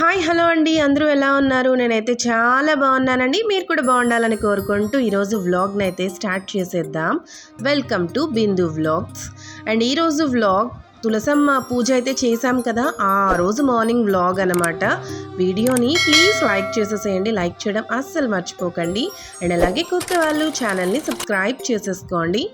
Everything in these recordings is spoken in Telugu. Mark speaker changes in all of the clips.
Speaker 1: హాయ్ హలో అండి. అందరూ ఎలా ఉన్నారు? నేనైతే చాలా బాగున్నానండి. మీరు కూడా బాగుండాలని కోరుకుంటూ ఈరోజు వ్లాగ్ని అయితే స్టార్ట్ చేసేద్దాం. Welcome to Bindu vlogs. And ఈరోజు వ్లాగ్ తులసమ్మ పూజ అయితే చేశాం కదా. ఆ రోజు మార్నింగ్ వ్లాగ్ అనమాట వీడియోని ప్లీజ్ లైక్ చేసేసేయండి. లైక్ చేయడం అస్సలు మర్చిపోకండి. అండ్ అలాగే కొత్త వాళ్ళు ఛానల్ని సబ్స్క్రైబ్ చేసేసుకోండి.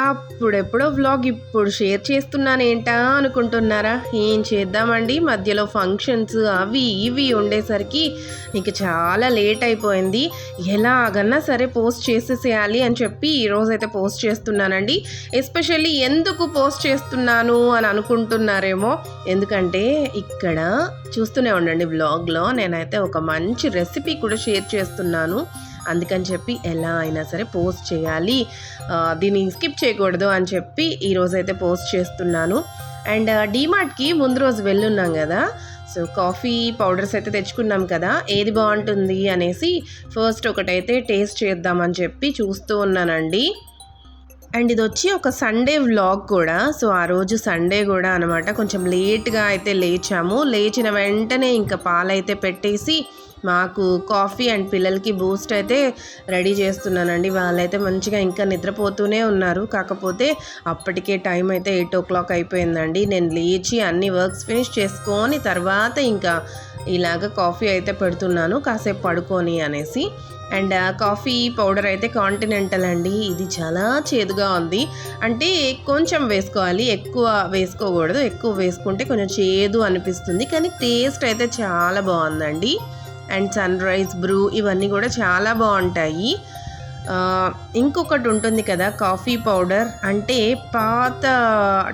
Speaker 1: అప్పుడెప్పుడో వ్లాగ్ ఇప్పుడు షేర్ చేస్తున్నాను ఏంటా అనుకుంటున్నారా? ఏం చేద్దామండి? మధ్యలో ఫంక్షన్స్ అవి ఇవి ఉండేసరికి ఇంక చాలా లేట్ అయిపోయింది. ఎలాగన్నా సరే పోస్ట్ చేసేసేయాలి అని చెప్పి ఈరోజైతే పోస్ట్ చేస్తున్నానండి. ఎస్పెషల్లీ ఎందుకు పోస్ట్ చేస్తున్నాను అని అనుకుంటున్నారేమో? ఎందుకంటే ఇక్కడ చూస్తూనే ఉండండి వ్లాగ్లో నేనైతే ఒక మంచి రెసిపీ కూడా షేర్ చేస్తున్నాను. అందుకని చెప్పి ఎలా అయినా సరే పోస్ట్ చేయాలి. దీన్ని స్కిప్ చేయకూడదు అని చెప్పి ఈరోజైతే పోస్ట్ చేస్తున్నాను. అండ్ డీమార్ట్కి ముందు రోజు వెళ్ళున్నాం కదా. సో కాఫీ పౌడర్స్ అయితే తెచ్చుకున్నాం కదా. ఏది బాగుంటుంది అనేసి ఫస్ట్ ఒకటైతే టేస్ట్ చేద్దామని చెప్పి చూస్తూ ఉన్నానండి. అండ్ ఇది వచ్చి ఒక సండే వ్లాగ్ కూడా. సో ఆ రోజు సండే కూడా అనమాట కొంచెం లేట్గా అయితే లేచాము. లేచిన వెంటనే ఇంకా పాలైతే పెట్టేసి మాకు కాఫీ అండ్ పిల్లలకి బూస్ట్ అయితే రెడీ చేస్తున్నానండి. వాళ్ళైతే మంచిగా ఇంకా నిద్రపోతూనే ఉన్నారు. కాకపోతే అప్పటికే టైం అయితే ఎయిట్ ఓ క్లాక్ అయిపోయిందండి. నేను లేచి అన్ని వర్క్స్ ఫినిష్ చేసుకొని తర్వాత ఇంకా ఇలాగ కాఫీ అయితే పెడుతున్నాను. కాసేపు పడుకొని అనేసి. అండ్ కాఫీ పౌడర్ అయితే కాంటినెంటల్ అండి. ఇది చాలా చేదుగా ఉంది. అంటే కొంచెం వేసుకోవాలి. ఎక్కువ వేసుకోకూడదు. ఎక్కువ వేసుకుంటే కొంచెం చేదు అనిపిస్తుంది. కానీ టేస్ట్ అయితే చాలా బాగుందండి. అండ్ సన్ రైజ్ బ్రూ ఇవన్నీ కూడా చాలా బాగుంటాయి. ఇంకొకటి ఉంటుంది కదా కాఫీ పౌడర్. అంటే పాత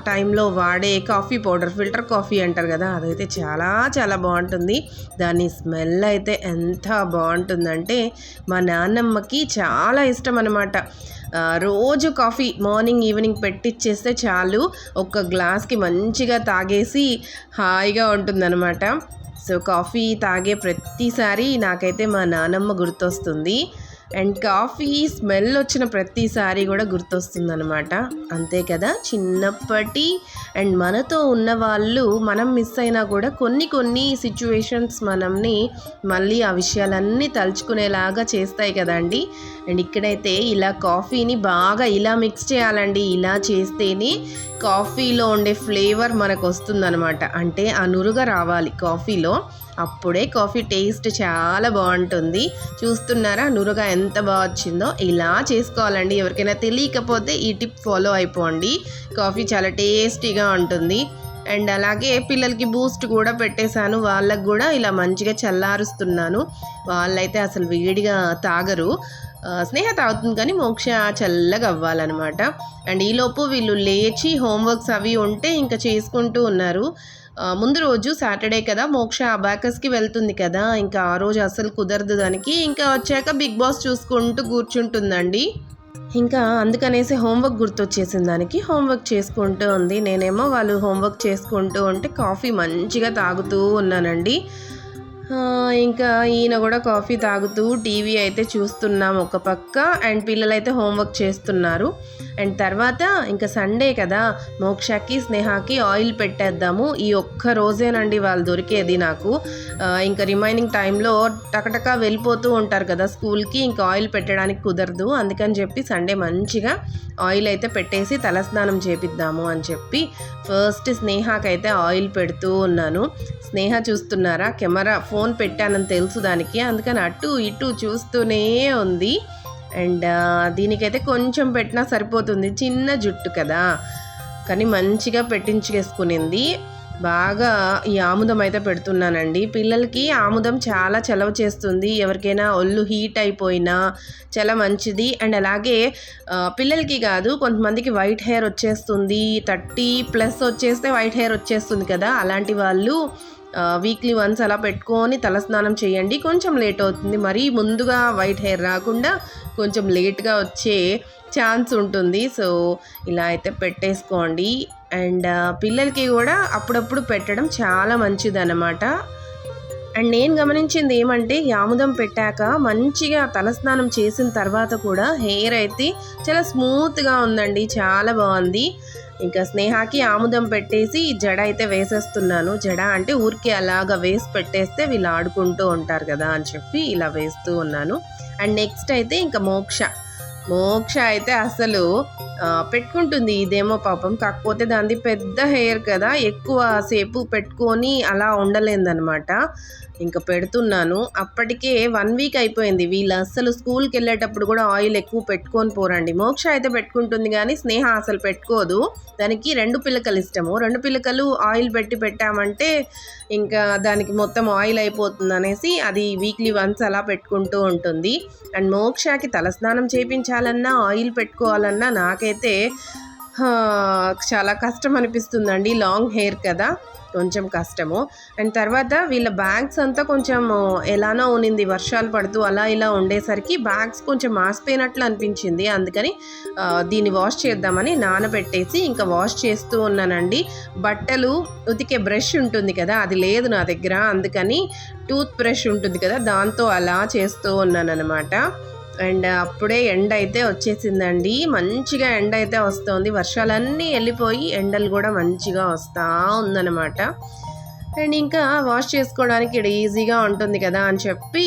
Speaker 1: టైంలో వాడే కాఫీ పౌడర్ ఫిల్టర్ కాఫీ అంటారు కదా అదైతే చాలా చాలా బాగుంటుంది. దాని స్మెల్ అయితే ఎంత బాగుంటుందంటే మా నాన్నమ్మకి చాలా ఇష్టం అనమాట రోజు కాఫీ మార్నింగ్ ఈవినింగ్ పెట్టిచ్చేస్తే చాలు. ఒక గ్లాస్కి మంచిగా తాగేసి హాయిగా ఉంటుందన్నమాట. సో కాఫీ తాగే ప్రతిసారి నాకైతే మా నానమ్మ గుర్తొస్తుంది. అండ్ కాఫీ స్మెల్ వచ్చిన ప్రతిసారి కూడా గుర్తొస్తుందన్నమాట. అంతే కదా? చిన్నప్పటి అండ్ మనతో ఉన్న వాళ్ళు మనం మిస్ అయినా కూడా కొన్ని కొన్ని సిచ్యువేషన్స్ మనల్ని మళ్ళీ ఆ విషయాలన్నీ తలుచుకునేలాగా చేస్తాయి కదండి. అండ్ ఇక్కడైతే ఇలా కాఫీని బాగా ఇలా మిక్స్ చేయాలండి. ఇలా చేస్తేనే కాఫీలో ఉండే ఫ్లేవర్ మనకు వస్తుందన్నమాట అంటే ఆ నురుగ రావాలి కాఫీలో. అప్పుడే కాఫీ టేస్ట్ చాలా బాగుంటుంది. చూస్తున్నారా నురుగా ఎంత బాగా వచ్చిందో ఇలా చేసుకోవాలండి. ఎవరికైనా తెలియకపోతే ఈ టిప్ ఫాలో అయిపోండి. కాఫీ చాలా టేస్టీగా ఉంటుంది. అండ్ అలాగే పిల్లలకి బూస్ట్ కూడా పెట్టేశాను. వాళ్ళకు కూడా ఇలా మంచిగా చల్లారుస్తున్నాను. వాళ్ళైతే అసలు వేడిగా తాగరు. స్నేహ తాగుతుంది కానీ మోక్ష చల్లగా అవ్వాలన్నమాట. అండ్ ఈలోపు వీళ్ళు లేచి హోంవర్క్స్ అవి ఉంటే ఇంకా చేసుకుంటూ ఉన్నారు. ముందు రోజు సాటర్డే కదా మోక్ష అబాకస్కి వెళ్తుంది కదా ఇంకా ఆ రోజు అసలు కుదరదు దానికి. ఇంకా వచ్చాక బిగ్ బాస్ చూసుకుంటూ కూర్చుంటుందండి. ఇంకా అందుకనేసి హోంవర్క్ గుర్తొచ్చేసింది దానికి. హోంవర్క్ చేసుకుంటూ ఉంది. నేనేమో వాళ్ళు హోంవర్క్ చేసుకుంటూ ఉంటే కాఫీ మంచిగా తాగుతూ ఉన్నానండి. ఇంకా ఈయన కూడా కాఫీ తాగుతూ టీవీ అయితే చూస్తున్నాం ఒక పక్క. అండ్ పిల్లలైతే హోంవర్క్ చేస్తున్నారు. అండ్ తర్వాత ఇంకా సండే కదా మోక్షకి స్నేహాకి ఆయిల్ పెట్టేద్దాము. ఈ ఒక్క రోజేనండి వాళ్ళు దొరికేది నాకు. ఇంకా రిమైనింగ్ టైంలో టకటక వెళ్ళిపోతూ ఉంటారు కదా స్కూల్కి ఇంకా ఆయిల్ పెట్టడానికి కుదరదు. అందుకని చెప్పి సండే మంచిగా ఆయిల్ అయితే పెట్టేసి తలస్నానం చేపిద్దాము అని చెప్పి ఫస్ట్ స్నేహకైతే ఆయిల్ పెడుతూ ఉన్నాను. స్నేహ చూస్తున్నారా? కెమెరా ఫోన్ పెట్టానని తెలుసు దానికి. అందుకని అటు ఇటు చూస్తూనే ఉంది. అండ్ దీనికైతే కొంచెం పెట్టినా సరిపోతుంది. చిన్న జుట్టు కదా. కానీ మంచిగా పెట్టించేసుకునింది. బాగా ఈ ఆముదం అయితే పెడుతున్నానండి. పిల్లలకి ఆముదం చాలా చలవ చేస్తుంది. ఎవరికైనా ఒళ్ళు హీట్ అయిపోయినా చాలా మంచిది. అండ్ అలాగే పిల్లలకి కాదు కొంతమందికి వైట్ హెయిర్ వచ్చేస్తుంది. థర్టీ ప్లస్ వచ్చేస్తే వైట్ హెయిర్ వచ్చేస్తుంది కదా. అలాంటి వాళ్ళు వీక్లీ వన్స్ అలా పెట్టుకొని తలస్నానం చేయండి. కొంచెం లేట్ అవుతుంది. మరీ ముందుగా వైట్ హెయిర్ రాకుండా కొంచెం లేట్గా వచ్చే ఛాన్స్ ఉంటుంది. సో ఇలా అయితే పెట్టేసుకోండి. అండ్ పిల్లలకి కూడా అప్పుడప్పుడు పెట్టడం చాలా మంచిదన్నమాట. అండ్ నేను గమనించింది ఏమంటే ఈ ఆముదం పెట్టాక మంచిగా తలస్నానం చేసిన తర్వాత కూడా హెయిర్ అయితే చాలా స్మూత్గా ఉందండి. చాలా బాగుంది. ఇంకా స్నేహాకి ఆముదం పెట్టేసి జడ అయితే వేసేస్తున్నాను. జడ అంటే ఊరికే అలాగా వేసి పెట్టేస్తే వీళ్ళు ఆడుకుంటూ ఉంటారు కదా అని చెప్పి ఇలా వేస్తూ ఉన్నాను. అండ్ నెక్స్ట్ అయితే ఇంకా మోక్ష. మోక్ష అయితే అసలు పెట్టుకుంటుంది ఇదేమో పాపం. కాకపోతే దానిది పెద్ద హెయిర్ కదా ఎక్కువ సేపు పెట్టుకొని అలా ఉండలేదన్నమాట. ఇంకా పెడుతున్నాను. అప్పటికే వన్ వీక్ అయిపోయింది. వీళ్ళు అస్సలు స్కూల్కి వెళ్ళేటప్పుడు కూడా ఆయిల్ ఎక్కువ పెట్టుకొని పోరండి. మోక్ష అయితే పెట్టుకుంటుంది కానీ స్నేహ అసలు పెట్టుకోదు. దానికి రెండు పిల్లకలు ఇష్టము. రెండు పిల్లకలు ఆయిల్ పెట్టి పెట్టామంటే ఇంకా దానికి మొత్తం ఆయిల్ అయిపోతుంది అనేసి అది వీక్లీ వన్స్ అలా పెట్టుకుంటూ ఉంటుంది. అండ్ మోక్షకి తలస్నానం చేయించాలన్నా ఆయిల్ పెట్టుకోవాలన్నా నాకైతే చాలా కష్టం అనిపిస్తుందండి. లాంగ్ హెయిర్ కదా కొంచెం కష్టము. అండ్ తర్వాత వీళ్ళ బ్యాగ్స్ అంతా కొంచెం ఎలానో ఉనింది వర్షాలు పడుతూ అలా ఇలా ఉండేసరికి బ్యాగ్స్ కొంచెం మాసిపోయినట్లు అనిపించింది. అందుకని దీన్ని వాష్ చేద్దామని నానబెట్టేసి ఇంకా వాష్ చేస్తూ ఉన్నానండి. బట్టలు ఉతికే బ్రష్ ఉంటుంది కదా అది లేదు నా దగ్గర. అందుకని టూత్ బ్రష్ ఉంటుంది కదా దాంతో అలా చేస్తూ ఉన్నాను అనమాట అండ్ అప్పుడే ఎండ అయితే వచ్చేసిందండి. మంచిగా ఎండ అయితే వస్తుంది. వర్షాలన్నీ వెళ్ళిపోయి ఎండలు కూడా మంచిగా వస్తూ ఉందన్నమాట. అండ్ ఇంకా వాష్ చేసుకోవడానికి ఇక్కడ ఈజీగా ఉంటుంది కదా అని చెప్పి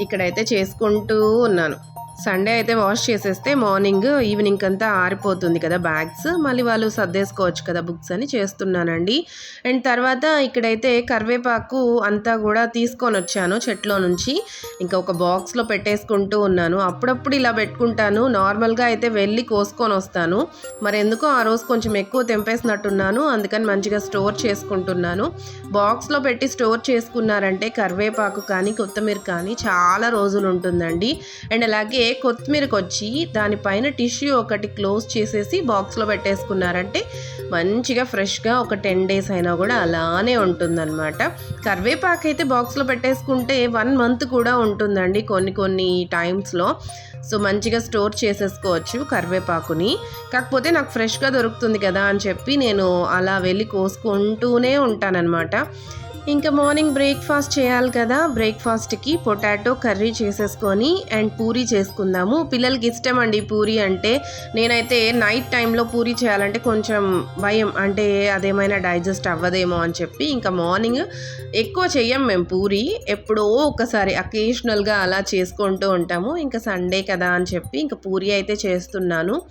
Speaker 1: ఇక్కడైతే చేసుకుంటూ ఉన్నాను. సండే అయితే వాష్ చేసేస్తే మార్నింగ్ ఈవినింగ్ అంతా ఆరిపోతుంది కదా బ్యాగ్స్. మళ్ళీ వాళ్ళు సర్దేసుకోవచ్చు కదా బుక్స్ అని చేస్తున్నానండి. అండ్ తర్వాత ఇక్కడైతే కరివేపాకు అంతా కూడా తీసుకొని వచ్చాను చెట్లో నుంచి. ఇంకా ఒక బాక్స్లో పెట్టేసుకుంటూ ఉన్నాను. అప్పుడప్పుడు ఇలా పెట్టుకుంటాను. నార్మల్గా అయితే వెళ్ళి కోసుకొని వస్తాను. మరి ఎందుకో ఆ రోజు కొంచెం ఎక్కువ తెంపేసినట్టున్నాను. అందుకని మంచిగా స్టోర్ చేసుకుంటున్నాను. బాక్స్లో పెట్టి స్టోర్ చేసుకున్నారంటే కరివేపాకు కానీ కొత్తిమీర కానీ చాలా రోజులు ఉంటుందండి. అండ్ అలాగే కొత్తిమీరకు వచ్చి దానిపైన టిష్యూ ఒకటి క్లోజ్ చేసేసి బాక్స్లో పెట్టేసుకున్నారంటే మంచిగా ఫ్రెష్గా ఒక టెన్ డేస్ అయినా కూడా అలానే ఉంటుందన్నమాట. కరివేపాకు అయితే బాక్స్లో పెట్టేసుకుంటే వన్ మంత్ కూడా ఉంటుందండి కొన్ని కొన్ని టైమ్స్లో. సో మంచిగా స్టోర్ చేసేసుకోవచ్చు కరివేపాకుని. కాకపోతే నాకు ఫ్రెష్గా దొరుకుతుంది కదా అని చెప్పి నేను అలా వెళ్ళి కోసుకుంటూనే ఉంటానన్నమాట. ఇంకా మార్నింగ్ బ్రేక్ఫాస్ట్ చేయాలి కదా. బ్రేక్ఫాస్ట్కి పొటాటో కర్రీ చేసేసుకొని అండ్ పూరీ చేసుకుందాము. పిల్లలకి ఇష్టం అండి పూరీ అంటే నేనైతే నైట్ టైంలో పూరీ చేయాలంటే కొంచెం భయం. అంటే అదేమైనా డైజెస్ట్ అవ్వదేమో అని చెప్పి ఇంకా మార్నింగ్ ఎక్కువ చెయ్యం మేము పూరి. ఎప్పుడో ఒకసారి అకేషనల్గా అలా చేసుకుంటూ ఉంటాము. ఇంకా సండే కదా అని చెప్పి ఇంకా పూరి అయితే చేస్తున్నాను.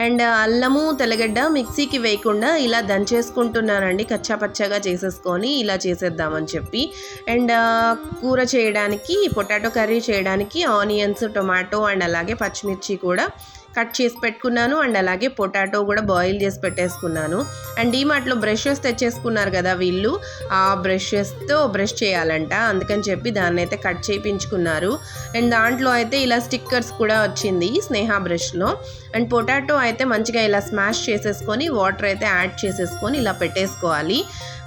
Speaker 1: అండ్ అల్లము తెల్లగడ్డ మిక్సీకి వేయకుండా ఇలా దంచేసుకుంటున్నానండి. కచ్చా పచ్చగా చేసేసుకొని ఇలా చేసేద్దామని చెప్పి. అండ్ కూర చేయడానికి పొటాటో కర్రీ చేయడానికి ఆనియన్స్ టొమాటో అండ్ అలాగే పచ్చిమిర్చి కూడా కట్ చేసి పెట్టుకున్నాను అండ్ అలాగే పొటాటో కూడా బాయిల్ చేసి పెట్టేసుకున్నాను. అండ్ డీమార్ట్లో బ్రషెస్ తెచ్చేసుకున్నారు కదా వీళ్ళు. ఆ బ్రషెస్తో బ్రష్ చేయాలంట. అందుకని చెప్పి దాన్ని అయితే కట్ చేయించుకున్నారు. అండ్ దాంట్లో అయితే ఇలా స్టిక్కర్స్ కూడా వచ్చింది స్నేహ బ్రష్లో. అండ్ పొటాటో అయితే మంచిగా ఇలా స్మాష్ చేసేసుకొని వాటర్ అయితే యాడ్ చేసేసుకొని ఇలా పెట్టేసుకోవాలి.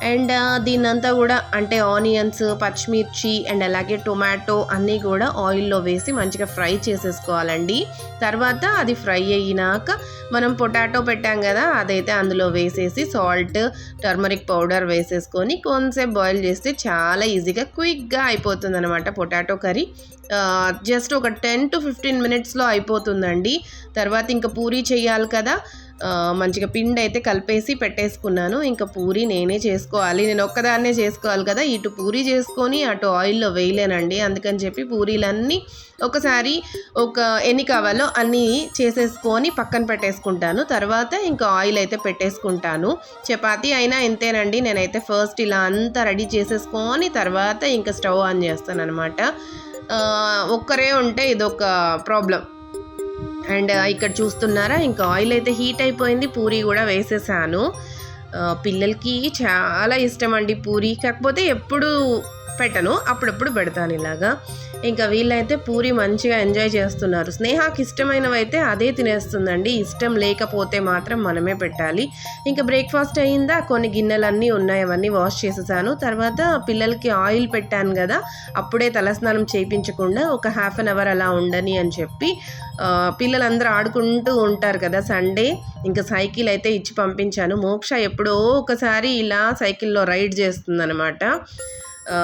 Speaker 1: అండ్ దీన్నంతా కూడా అంటే ఆనియన్స్ పచ్చిమిర్చి అండ్ అలాగే టొమాటో అన్నీ కూడా ఆయిల్లో వేసి మంచిగా ఫ్రై చేసేసుకోవాలండి. తర్వాత అది ఫ్రై అయినాక మనం పొటాటో పెట్టాం కదా అదైతే అందులో వేసేసి సాల్ట్ టర్మరిక్ పౌడర్ వేసేసుకొని కొంతసేపు బాయిల్ చేస్తే చాలా ఈజీగా క్విక్గా అయిపోతుంది అనమాట పొటాటో కర్రీ. జస్ట్ ఒక టెన్ టు ఫిఫ్టీన్ మినిట్స్లో అయిపోతుందండి. తర్వాత ఇంకా పూరీ చేయాలి కదా మంచిగా పిండి అయితే కలిపేసి పెట్టేసుకున్నాను. ఇంకా పూరి నేనే చేసుకోవాలి. నేను ఒక్కదాన్నే చేసుకోవాలి కదా. ఇటు పూరి చేసుకొని అటు ఆయిల్లో వేయలేనండి. అందుకని చెప్పి పూరీలన్నీ ఒకసారి ఒక ఎన్ని కావాలో అన్నీ చేసేసుకొని పక్కన పెట్టేసుకుంటాను. తర్వాత ఇంకా ఆయిల్ అయితే పెట్టేసుకుంటాను. చపాతీ అయినా ఇంతేనండి. నేనైతే ఫస్ట్ ఇలా అంతా రెడీ చేసేసుకొని తర్వాత ఇంకా స్టవ్ ఆన్ చేస్తాను అనమాట ఒక్కరే ఉంటే ఇదొక ప్రాబ్లం. అండ్ ఇక్కడ చూస్తున్నారా ఇంకా ఆయిల్ అయితే హీట్ అయిపోయింది పూరీ కూడా వేసేసాను. పిల్లలకి చాలా ఇష్టం అండి పూరి. కాకపోతే ఎప్పుడు పెట్టను అప్పుడప్పుడు పెడతాను ఇలాగా. ఇంకా వీళ్ళైతే పూరి మంచిగా ఎంజాయ్ చేస్తున్నారు. స్నేహాకి ఇష్టమైనవి అయితే అదే తినేస్తుందండి. ఇష్టం లేకపోతే మాత్రం మనమే పెట్టాలి. ఇంకా బ్రేక్ఫాస్ట్ అయిందా కొన్ని గిన్నెలన్నీ ఉన్నాయి అవన్నీ వాష్ చేసేసాను. తర్వాత పిల్లలకి ఆయిల్ పెట్టాను కదా అప్పుడే తలస్నానం చేయించకుండా ఒక హాఫ్ అన్ అవర్ అలా ఉండని అని చెప్పి పిల్లలందరూ ఆడుకుంటూ ఉంటారు కదా సండే. ఇంకా సైకిల్ అయితే ఇచ్చి పంపించాను. మోక్ష ఎప్పుడో ఒకసారి ఇలా సైకిల్లో రైడ్ చేస్తుందనమాట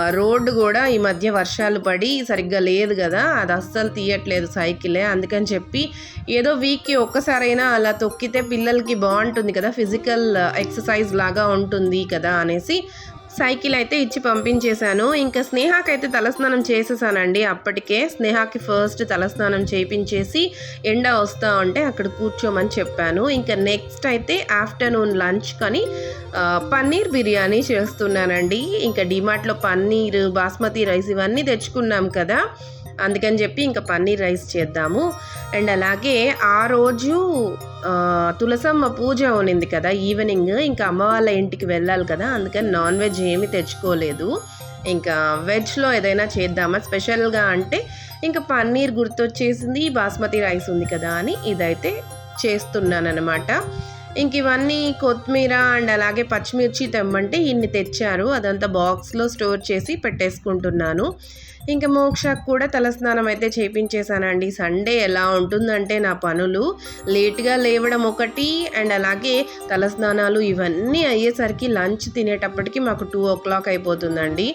Speaker 1: రోడ్డు కూడా ఈ మధ్య వర్షాలు పడి సరిగ్గా లేదు కదా అది అస్సలు తీయట్లేదు సైకిలే. అందుకని చెప్పి ఏదో వీక్కి ఒక్కసారైనా అలా తొక్కితే పిల్లలకి బాగుంటుంది కదా ఫిజికల్ ఎక్సర్సైజ్ లాగా ఉంటుంది కదా అనేసి సైకిల్ అయితే ఇచ్చి పంపించేశాను. ఇంకా స్నేహాకి అయితే తలస్నానం చేసేసానండి. అప్పటికే స్నేహాకి ఫస్ట్ తలస్నానం చేయించేసి ఎండ వస్తా ఉంటే అక్కడ కూర్చోమని చెప్పాను. ఇంకా నెక్స్ట్ అయితే ఆఫ్టర్నూన్ లంచ్ కానీ పన్నీర్ బిర్యానీ చేస్తున్నానండి. ఇంకా డిమార్ట్లో పన్నీర్ బాస్మతి రైస్ ఇవన్నీ తెచ్చుకున్నాం కదా. అందుకని చెప్పి ఇంకా పన్నీర్ రైస్ చేద్దాము. అండ్ అలాగే ఆ రోజు తులసమ్మ పూజ ఉనింది కదా ఈవినింగ్. ఇంకా అమ్మ వాళ్ళ ఇంటికి వెళ్ళాలి కదా అందుకని నాన్ వెజ్ ఏమీ తెచ్చుకోలేదు. ఇంకా వెజ్లో ఏదైనా చేద్దామా? స్పెషల్గా అంటే ఇంకా పన్నీర్ గుర్తొచ్చేసింది బాస్మతి రైస్ ఉంది కదా అని ఇదైతే చేస్తున్నాను అనమాట ఇంక ఇవన్నీ కొత్తిమీర అండ్ అలాగే పచ్చిమిర్చి తెమ్మంటే ఇన్ని తెచ్చారు. అదంతా బాక్స్లో స్టోర్ చేసి పెట్టేసుకుంటున్నాను. ఇంకా మోక్షకు కూడా తలస్నానం అయితే చేయించేశానండి సండే ఎలా ఉంటుందంటే నా పనులు లేట్గా లేవడం ఒకటి అండ్ అలాగే తలస్నానాలు ఇవన్నీ అయ్యేసరికి లంచ్ తినేటప్పటికి మాకు టూ ఓ క్లాక్ అయిపోతుందండి.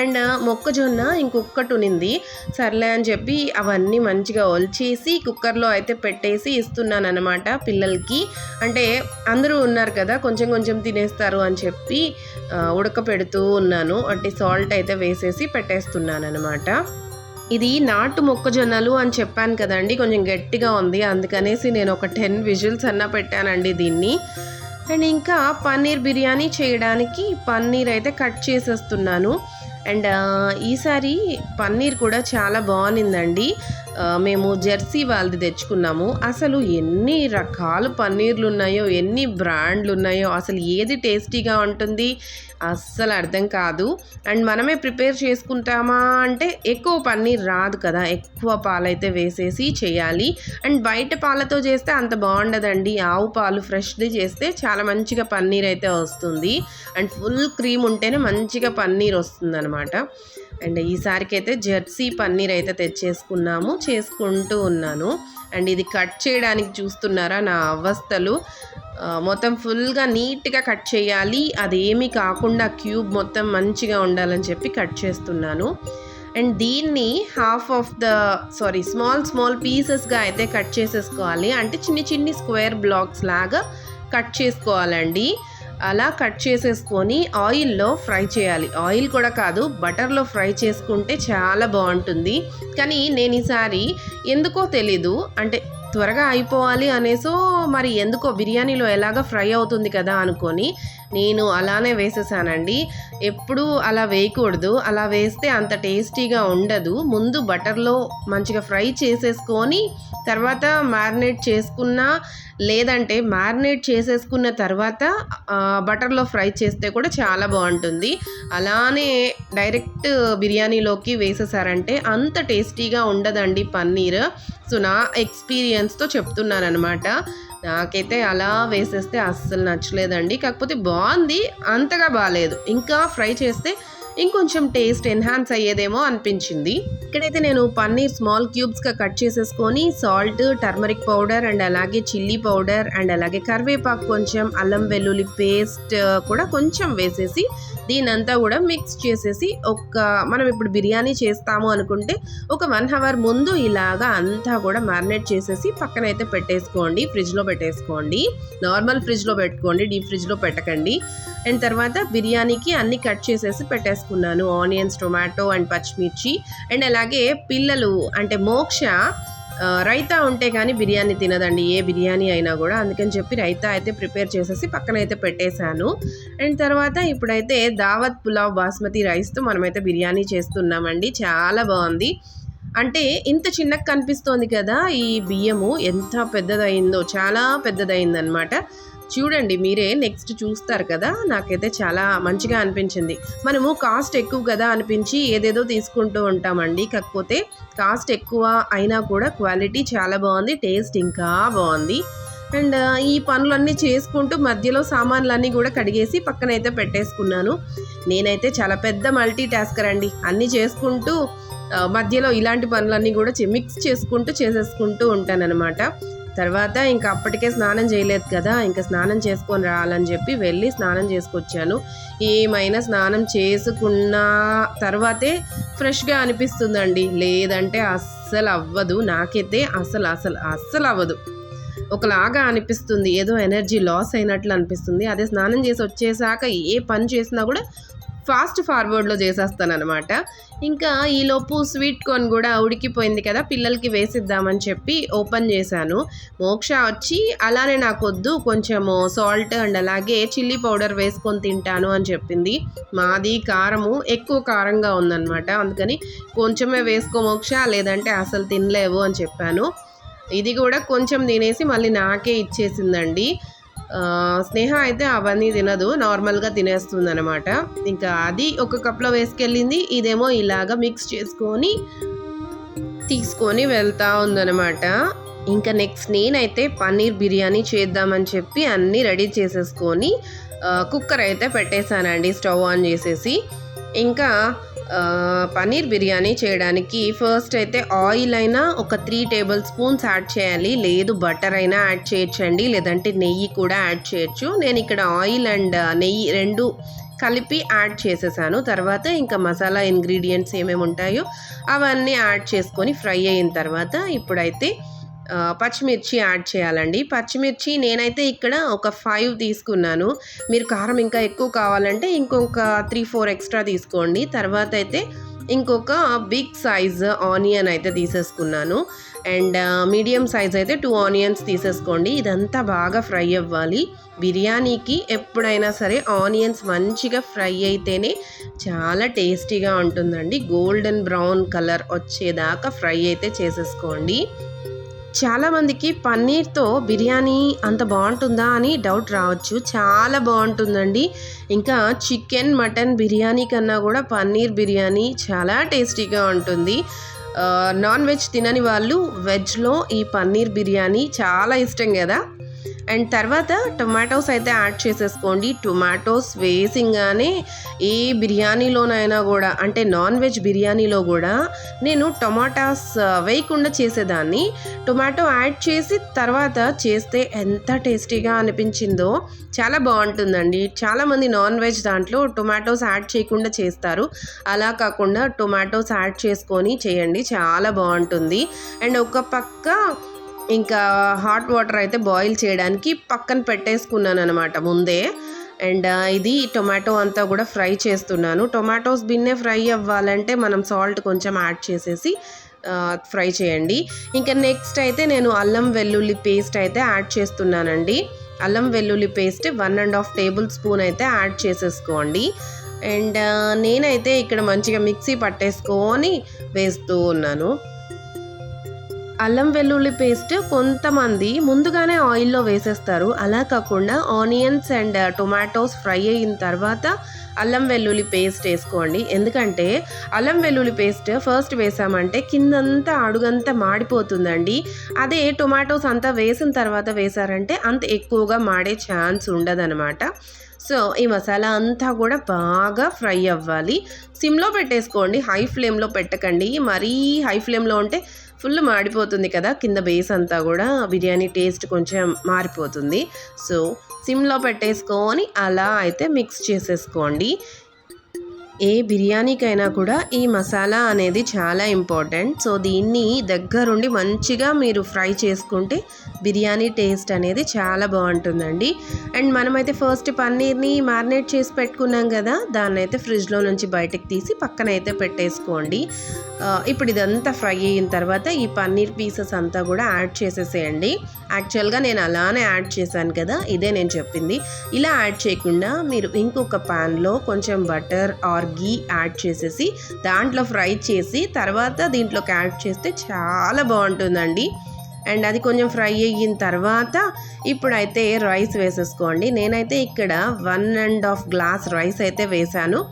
Speaker 1: అండ్ మొక్కజొన్న ఇంకొకటి ఉనింది సర్లే అని చెప్పి అవన్నీ మంచిగా ఒలిచేసి కుక్కర్లో అయితే పెట్టేసి ఇస్తున్నాను అనమాట పిల్లలకి. అంటే అందరూ ఉన్నారు కదా కొంచెం కొంచెం తినేస్తారు అని చెప్పి ఉడకపెడుతూ ఉన్నాను. అంటే సాల్ట్ అయితే వేసేసి పెట్టేస్తున్నాను అనమాట ఇది నాటు మొక్కజొన్నలు అని చెప్పాను కదండి. కొంచెం గట్టిగా ఉంది. అందుకనేసి నేను ఒక టెన్ విజిల్స్ అన్న పెట్టానండి దీన్ని. అండ్ ఇంకా పన్నీర్ బిర్యానీ చేయడానికి పన్నీర్ అయితే కట్ చేసేస్తున్నాను. అండ్ ఈసారి పన్నీర్ కూడా చాలా బాగుందండి మేము జెర్సీ వాళ్ళది తెచ్చుకున్నాము. అసలు ఎన్ని రకాల పన్నీర్లు ఉన్నాయో ఎన్ని బ్రాండ్లు ఉన్నాయో అసలు ఏది టేస్టీగా ఉంటుంది అస్సలు అర్థం కాదు. అండ్ మనమే ప్రిపేర్ చేసుకుంటామా అంటే ఎక్కువ పన్నీర్ రాదు కదా. ఎక్కువ పాలైతే వేసేసి చేయాలి. అండ్ బయట పాలతో చేస్తే అంత బాగుండదండి. ఆవు పాలు ఫ్రెష్ది చేస్తే చాలా మంచిగా పన్నీర్ అయితే వస్తుంది. అండ్ ఫుల్ క్రీమ్ ఉంటేనే మంచిగా పన్నీర్ వస్తుంది అనమాట అండ్ ఈసారికి అయితే జెర్సీ పన్నీర్ అయితే తెచ్చేసుకున్నాము చేసుకుంటూ ఉన్నాను. అండ్ ఇది కట్ చేయడానికి చూస్తున్నారా నా అవస్థలు. మొత్తం ఫుల్గా నీట్గా కట్ చేయాలి. అదేమీ కాకుండా క్యూబ్ మొత్తం మంచిగా ఉండాలని చెప్పి కట్ చేస్తున్నాను. అండ్ దీన్ని half of the sorry small small పీసెస్గా అయితే కట్ చేసేసుకోవాలి. అంటే చిన్ని చిన్ని స్క్వేర్ బ్లాక్స్ లాగా కట్ చేసుకోవాలండి. అలా కట్ చేసేసుకొని ఆయిల్లో ఫ్రై చేయాలి. ఆయిల్ కూడా కాదు బటర్లో ఫ్రై చేసుకుంటే చాలా బాగుంటుంది. కానీ నేను ఈసారి ఎందుకో తెలీదు. అంటే త్వరగా అయిపోవాలి అనేసో మరి ఎందుకో బిర్యానీలో ఎలాగ ఫ్రై అవుతుంది కదా అనుకొని నేను అలానే వేసేసానండి. ఎప్పుడు అలా వేయకూడదు. అలా వేస్తే అంత టేస్టీగా ఉండదు. ముందు బటర్లో మంచిగా ఫ్రై చేసేసుకొని తర్వాత మ్యారినేట్ చేసుకున్న లేదంటే మ్యారినేట్ చేసేసుకున్న తర్వాత బటర్లో ఫ్రై చేస్తే కూడా చాలా బాగుంటుంది. అలానే డైరెక్ట్ బిర్యానీలోకి వేసేసారంటే అంత టేస్టీగా ఉండదండి పన్నీర్. సో నా ఎక్స్పీరియన్స్తో చెప్తున్నాను అనమాట నాకైతే అలా వేసేస్తే అస్సలు నచ్చలేదండి. కాకపోతే బాగుంది అంతగా బాగాలేదు ఇంకా ఫ్రై చేస్తే ఇంకొంచెం టేస్ట్ ఎన్హాన్స్ అయ్యేదేమో అనిపించింది. ఇక్కడైతే నేను పన్నీర్ స్మాల్ క్యూబ్స్గా కట్ చేసేసుకొని సాల్ట్ టర్మరిక్ పౌడర్ అండ్ అలాగే చిల్లీ పౌడర్ అండ్ అలాగే కరివేపాకు కొంచెం అల్లం వెల్లుల్లి పేస్ట్ కూడా కొంచెం వేసేసి దీనంతా కూడా మిక్స్ చేసేసి ఒక మనం ఇప్పుడు బిర్యానీ చేస్తాము అనుకుంటే ఒక వన్ అవర్ ముందు ఇలాగా అంతా కూడా మ్యారినేట్ చేసేసి పక్కనైతే పెట్టేసుకోండి ఫ్రిడ్జ్లో పెట్టేసుకోండి. నార్మల్ ఫ్రిడ్జ్లో పెట్టుకోండి డీప్ ఫ్రిడ్జ్లో పెట్టకండి. అండ్ తర్వాత బిర్యానీకి అన్ని కట్ చేసేసి వేసుకున్నాను ఆనియన్స్ టొమాటో అండ్ పచ్చిమిర్చి. అండ్ అలాగే పిల్లలు అంటే మోక్ష రైతా ఉంటే కానీ బిర్యానీ తినదండి. ఏ బిర్యానీ అయినా కూడా. అందుకని చెప్పి రైతా అయితే ప్రిపేర్ చేసేసి పక్కన అయితే పెట్టేశాను. అండ్ తర్వాత ఇప్పుడైతే దావత్ పులావ్ బాస్మతి రైస్తో మనమైతే బిర్యానీ చేస్తున్నామండి. చాలా బాగుంది. అంటే ఇంత చిన్నగా కనిపిస్తోంది కదా ఈ బియ్యము. ఎంత పెద్దదైందో చాలా పెద్దదయిందనమాట చూడండి మీరే నెక్స్ట్ చూస్తారు కదా. నాకైతే చాలా మంచిగా అనిపించింది. మనము కాస్ట్ ఎక్కువ కదా అనిపించి ఏదేదో తీసుకుంటూ ఉంటామండి. కాకపోతే కాస్ట్ ఎక్కువ అయినా కూడా క్వాలిటీ చాలా బాగుంది టేస్ట్ ఇంకా బాగుంది. అండ్ ఈ పనులన్నీ చేసుకుంటూ మధ్యలో సామాన్లన్నీ కూడా కడిగేసి పక్కనైతే పెట్టేసుకున్నాను. నేనైతే చాలా పెద్ద మల్టీ టాస్కర్ అండి. అన్నీ చేసుకుంటూ మధ్యలో ఇలాంటి పనులన్నీ కూడా చే- మిక్స్ చేసుకుంటూ చేసేసుకుంటూ ఉంటానన్నమాట. తర్వాత ఇంకా అప్పటికే స్నానం చేయలేదు కదా ఇంకా స్నానం చేసుకొని రావాలని చెప్పి వెళ్ళి స్నానం చేసుకొచ్చాను. ఏమైనా స్నానం చేసుకున్న తర్వాతే ఫ్రెష్గా అనిపిస్తుందండి. లేదంటే అస్సలు అవ్వదు. నాకైతే అసలు అసలు అస్సలు అవ్వదు. ఒకలాగా అనిపిస్తుంది. ఏదో ఎనర్జీ లాస్ అయినట్లు అనిపిస్తుంది. అదే స్నానం చేసి వచ్చేసాక ఏ పని చేసినా కూడా ఫాస్ట్ ఫార్వర్డ్లో చేసేస్తాను అనమాట ఇంకా ఈలోపు స్వీట్ కార్న్ కూడా ఉడికిపోయింది కదా పిల్లలకి వేసిద్దామని చెప్పి ఓపెన్ చేశాను. మోక్ష వచ్చి అలానే నాకు వద్దు కొంచెము సాల్ట్ అండ్ అలాగే చిల్లీ పౌడర్ వేసుకొని తింటాను అని చెప్పింది. మాది కారము ఎక్కువ కారంగా ఉందన్నమాట. అందుకని కొంచెమే వేసుకో మోక్ష లేదంటే అసలు తినలేవు అని చెప్పాను. ఇది కూడా కొంచెం తినేసి మళ్ళీ నాకే ఇచ్చేసిందండి. స్నేహ అయితే అవన్నీ తినదు నార్మల్గా తినేస్తుంది అనమాట ఇంకా అది ఒక కప్లో వేసుకెళ్ళింది ఇదేమో ఇలాగ మిక్స్ చేసుకొని తీసుకొని వెళ్తూ ఉందనమాట ఇంకా నెక్స్ట్ నేనైతే పన్నీర్ బిర్యానీ చేద్దామని చెప్పి అన్నీ రెడీ చేసేసుకొని కుక్కర్ అయితే పెట్టేశానండి స్టవ్ ఆన్ చేసేసి. ఇంకా పన్నీర్ బిర్యానీ చేయడానికి ఫస్ట్ అయితే ఆయిల్ అయినా ఒక త్రీ టేబుల్ స్పూన్స్ యాడ్ చేయాలి. లేదు బటర్ అయినా యాడ్ చేయొచ్చండి. లేదంటే నెయ్యి కూడా యాడ్ చేయొచ్చు. నేను ఇక్కడ ఆయిల్ అండ్ నెయ్యి రెండు కలిపి యాడ్ చేసేసాను. తర్వాత ఇంకా మసాలా ఇంగ్రీడియంట్స్ ఏమేమి ఉంటాయో అవన్నీ యాడ్ చేసుకొని ఫ్రై అయిన తర్వాత ఇప్పుడైతే పచ్చిమిర్చి యాడ్ చేయాలండి. పచ్చిమిర్చి నేనైతే ఇక్కడ ఒక ఫైవ్ తీసుకున్నాను. మీరు కారం ఇంకా ఎక్కువ కావాలంటే ఇంకొక త్రీ ఫోర్ ఎక్స్ట్రా తీసుకోండి. తర్వాత అయితే ఇంకొక బిగ్ సైజ్ ఆనియన్ అయితే తీసేసుకున్నాను. అండ్ మీడియం సైజ్ అయితే టూ ఆనియన్స్ తీసేసుకోండి. ఇదంతా బాగా ఫ్రై అవ్వాలి. బిర్యానీకి ఎప్పుడైనా సరే ఆనియన్స్ మంచిగా ఫ్రై అయితేనే చాలా టేస్టీగా ఉంటుందండి. గోల్డెన్ బ్రౌన్ కలర్ వచ్చేదాకా ఫ్రై అయితే చేసేసుకోండి. చాలామందికి పన్నీర్తో బిర్యానీ అంత బాగుంటుందా అని డౌట్ రావచ్చు. చాలా బాగుంటుందండి. ఇంకా చికెన్ మటన్ బిర్యానీ కన్నా కూడా పన్నీర్ బిర్యానీ చాలా టేస్టీగా ఉంటుంది. నాన్ వెజ్ తినని వాళ్ళు వెజ్లో ఈ పన్నీర్ బిర్యానీ చాలా ఇష్టం కదా. అండ్ తర్వాత టొమాటోస్ అయితే యాడ్ చేసేసుకోండి. టొమాటోస్ వేసింగానే ఏ బిర్యానీలోనైనా కూడా అంటే నాన్ వెజ్ బిర్యానీలో కూడా నేను టొమాటోస్ వేయకుండా చేసేదాన్ని. టొమాటో యాడ్ చేసి తర్వాత చేస్తే ఎంత టేస్టీగా అనిపించిందో చాలా బాగుంటుందండి. చాలామంది నాన్ వెజ్ దాంట్లో టొమాటోస్ యాడ్ చేయకుండా చేస్తారు. అలా కాకుండా టొమాటోస్ యాడ్ చేసుకొని చేయండి చాలా బాగుంటుంది. అండ్ ఒక పక్క ఇంకా హాట్ వాటర్ అయితే బాయిల్ చేయడానికి పక్కన పెట్టేసుకున్నాను అనమాట ముందే అండ్ uh, ఇది టొమాటో అంతా కూడా ఫ్రై చేస్తున్నాను. టొమాటోస్ బిన్నే ఫ్రై అవ్వాలంటే మనం సాల్ట్ కొంచెం యాడ్ చేసేసి uh, ఫ్రై చేయండి. ఇంకా నెక్స్ట్ అయితే నేను అల్లం వెల్లుల్లి పేస్ట్ అయితే యాడ్ చేస్తున్నానండి. అల్లం వెల్లుల్లి paste one and half table spoon అయితే యాడ్ చేసేసుకోండి. అండ్ uh, నేనైతే ఇక్కడ మంచిగా మిక్సీ పట్టేసుకొని వేస్తూ ఉన్నాను. అల్లం వెల్లుల్లి పేస్ట్ కొంతమంది ముందుగానే ఆయిల్లో వేసేస్తారు. అలా కాకుండా ఆనియన్స్ అండ్ టొమాటోస్ ఫ్రై అయిన తర్వాత అల్లం వెల్లుల్లి పేస్ట్ వేసుకోండి. ఎందుకంటే అల్లం వెల్లుల్లి పేస్ట్ ఫస్ట్ వేసామంటే కిందంతా అడుగంతా మాడిపోతుందండి. అదే టొమాటోస్ అంతా వేసిన తర్వాత వేసారంటే అంత ఎక్కువగా మాడే ఛాన్స్ ఉండదనమాట సో ఈ మసాలా అంతా కూడా బాగా ఫ్రై అవ్వాలి. సిమ్లో పెట్టేసుకోండి. హై ఫ్లేమ్లో పెట్టకండి. మరీ హై ఫ్లేమ్లో ఉంటే ఫుల్ మాడిపోతుంది కదా కింద బేస్ అంతా కూడా బిర్యానీ టేస్ట్ కొంచెం మారిపోతుంది. సో సిమ్లో పెట్టేసుకొని అలా అయితే మిక్స్ చేసేసుకోండి. ఏ బిర్యానీకైనా కూడా ఈ మసాలా అనేది చాలా ఇంపార్టెంట్. సో దీన్ని దగ్గరుండి మంచిగా మీరు ఫ్రై చేసుకుంటే బిర్యానీ టేస్ట్ అనేది చాలా బాగుంటుందండి. అండ్ మనమైతే ఫస్ట్ పన్నీర్ని మ్యారినేట్ చేసి పెట్టుకున్నాం కదా దాన్ని అయితే ఫ్రిడ్జ్లో నుంచి బయటకు తీసి పక్కన అయితే పెట్టేసుకోండి ఇప్పుడు ఇదంతా ఫ్రై అయిన తర్వాత ఈ పన్నీర్ పీసెస్ అంతా కూడా యాడ్ చేసేసేయండి. యాక్చువల్గా నేను అలానే యాడ్ చేశాను కదా ఇదే నేను చెప్పింది. ఇలా యాడ్ చేయకుండా మీరు ఇంకొక ప్యాన్లో కొంచెం బటర్ ఆర్ గీ యాడ్ చేసేసి దాంట్లో ఫ్రై చేసి తర్వాత దీంట్లోకి యాడ్ చేస్తే చాలా బాగుంటుందండి. అండ్ అది కొంచెం ఫ్రై అయిన తర్వాత ఇప్పుడైతే రైస్ వేసేసుకోండి. నేనైతే ఇక్కడ one and half glass rice అయితే వేశాను.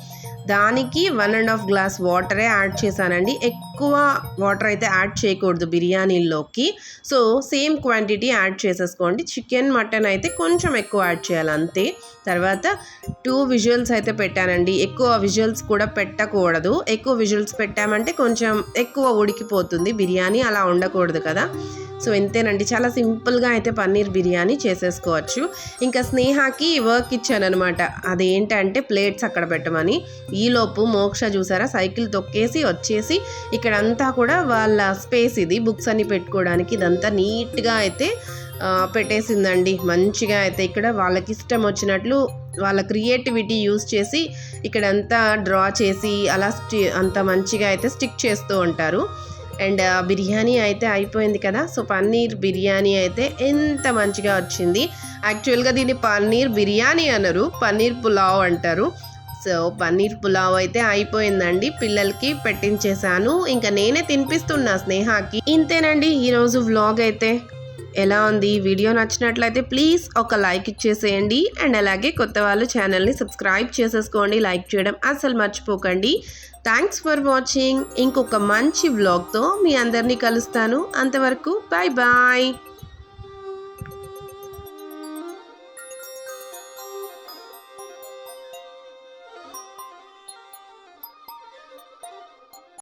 Speaker 1: దానికి వన్ అండ్ హాఫ్ గ్లాస్ వాటరే యాడ్ చేశానండి. ఎక్కువ వాటర్ అయితే యాడ్ చేయకూడదు బిర్యానీలోకి సో సేమ్ క్వాంటిటీ యాడ్ చేసేసుకోండి. చికెన్ మటన్ అయితే కొంచెం ఎక్కువ యాడ్ చేయాలి అంతే. తర్వాత టూ విజువల్స్ అయితే పెట్టానండి. ఎక్కువ విజువల్స్ కూడా పెట్టకూడదు. ఎక్కువ విజువల్స్ పెట్టామంటే కొంచెం ఎక్కువ ఉడికిపోతుంది బిర్యానీ. అలా ఉండకూడదు కదా. సో ఇంతేనండి. చాలా సింపుల్గా అయితే పన్నీర్ బిర్యానీ చేసేసుకోవచ్చు. ఇంకా స్నేహాకి వర్క్ ఇచ్చానమాట అదేంటంటే ప్లేట్స్ అక్కడ పెట్టమని. ఈలోపు మోక్ష చూసారా? సైకిల్ తొక్కేసి వచ్చేసి ఇక్కడంతా కూడా వాళ్ళ స్పేస్ ఇది. బుక్స్ అన్ని పెట్టుకోవడానికి ఇదంతా నీట్గా అయితే పెట్టేసిందండి. మంచిగా అయితే ఇక్కడ వాళ్ళకి ఇష్టం వచ్చినట్లు వాళ్ళ క్రియేటివిటీ యూస్ చేసి ఇక్కడంతా డ్రా చేసి అలా స్టి అంత మంచిగా అయితే స్టిక్ చేస్తూ ఉంటారు. అండ్ బిర్యానీ అయితే అయిపోయింది కదా. సో పన్నీర్ బిర్యానీ అయితే ఎంత మంచిగా వచ్చింది. యాక్చువల్గా దీన్ని పన్నీర్ బిర్యానీ అనరు పన్నీర్ పులావ్ అంటారు. సో పన్నీర్ పులావ్ అయితే అయిపోయిందండి. పిల్లలకి పెట్టించేశాను. ఇంకా నేనే తినిపిస్తున్నా స్నేహాకి. ఇంతేనండి ఈరోజు వ్లాగ్ అయితే. ఎలా ఉంది? వీడియో నచ్చినట్లయితే ప్లీజ్ ఒక లైక్ ఇచ్చేసేయండి. అండ్ అలాగే కొత్త వాళ్ళు ఛానల్ని సబ్స్క్రైబ్ చేసేసుకోండి. లైక్ చేయడం అసలు మర్చిపోకండి. థ్యాంక్స్ ఫర్ వాచింగ్ ఇంకొక మంచి వ్లాగ్తో మీ అందరినీ కలుస్తాను. అంతవరకు బాయ్ బాయ్